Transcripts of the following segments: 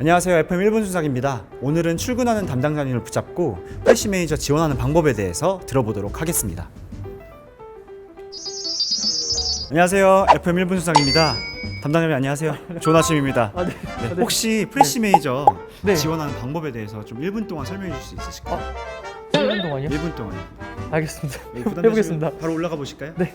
안녕하세요. FM 1분 수석입니다. 오늘은 출근하는 담당자님을 붙잡고 프레시 매니저 지원하는 방법에 대해서 들어보도록 하겠습니다. 안녕하세요. FM 1분 수석입니다. 담당자님 안녕하세요. 아침입니다. 아, 네. 네, 아, 네. 혹시 프레시 매니저 네. 지원하는 방법에 대해서 좀 1분 동안 설명해 줄수 있으실까요? 1분 동안요? 1분 동안. 알겠습니다. 네, 부담 해보겠습니다. 되시면 바로 올라가 보실까요? 네.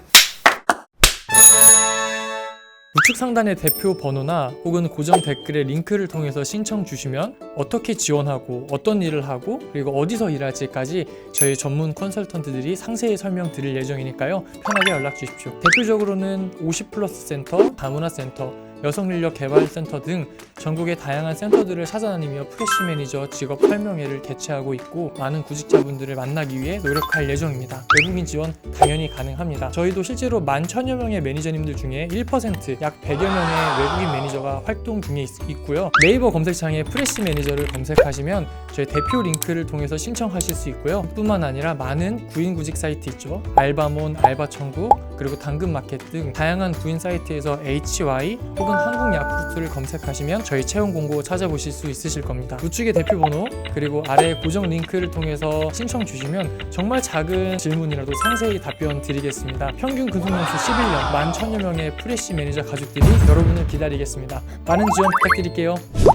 우측 상단의 대표 번호나 혹은 고정 댓글의 링크를 통해서 신청 주시면 어떻게 지원하고 어떤 일을 하고 그리고 어디서 일할지까지 저희 전문 컨설턴트들이 상세히 설명드릴 예정이니까요. 편하게 연락 주십시오. 대표적으로는 50 플러스 센터, 다문화 센터, 여성인력 개발센터 등 전국의 다양한 센터들을 찾아다니며 프레시 매니저 직업 설명회를 개최하고 있고 많은 구직자분들을 만나기 위해 노력할 예정입니다. 외국인 지원 당연히 가능합니다. 저희도 실제로 만 천여 명의 매니저님들 중에 1%약 100여 명의 외국인 매니저가 활동 중에 있, 고요 네이버 검색창에 프레시 매니저를 검색하시면 저희 대표 링크를 통해서 신청하실 수 있고요. 뿐만 아니라 많은 구인 구직 사이트 있죠. 알바몬, 알바천국, 그리고 당근마켓 등 다양한 구인 사이트에서 HY 혹은 한국 야쿠르트를 검색하시면 저희 채용 공고 찾아보실 수 있으실 겁니다. 우측의 대표 번호 그리고 아래 고정 링크를 통해서 신청 주시면 정말 작은 질문이라도 상세히 답변 드리겠습니다. 평균 근속연수 11년 만 천여 명의 프레시 매니저 가족들이 여러분을 기다리겠습니다. 많은 지원 부탁드릴게요.